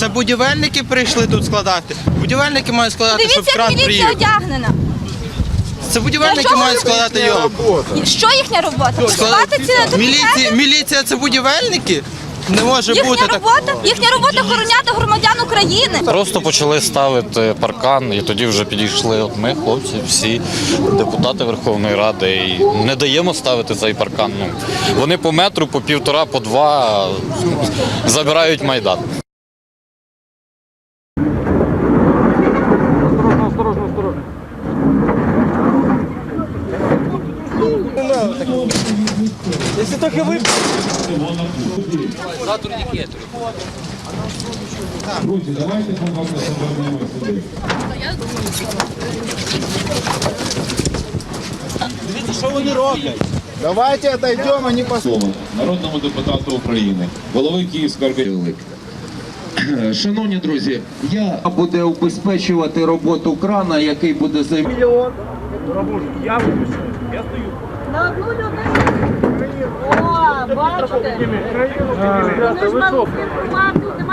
Це будівельники прийшли тут складати. Будівельники мають складати, щоб Дивіться, як кран міліція приїхав. одягнена. Це будівельники чого мають складати його. Що їхня робота? Посилати ці Міліція, документи? міліція це будівельники? Не може Їхня бути так. робота? Їхня робота охороняти громадян України. Просто почали ставити паркан, і тоді вже підійшли от ми, хлопці, всі депутати Верховної Ради, і не даємо ставити цей паркан. Ну, вони по метру, по півтора, по два забирають майдан. Друзі, давайте побачимо повернемо сюди. Давайте отойдем, они Слово народному депутату України, голови Київської організації. Шановні друзі, я буде убезпечувати роботу крана, який буде займати. На одну людину. О, бачите? Ми ж чим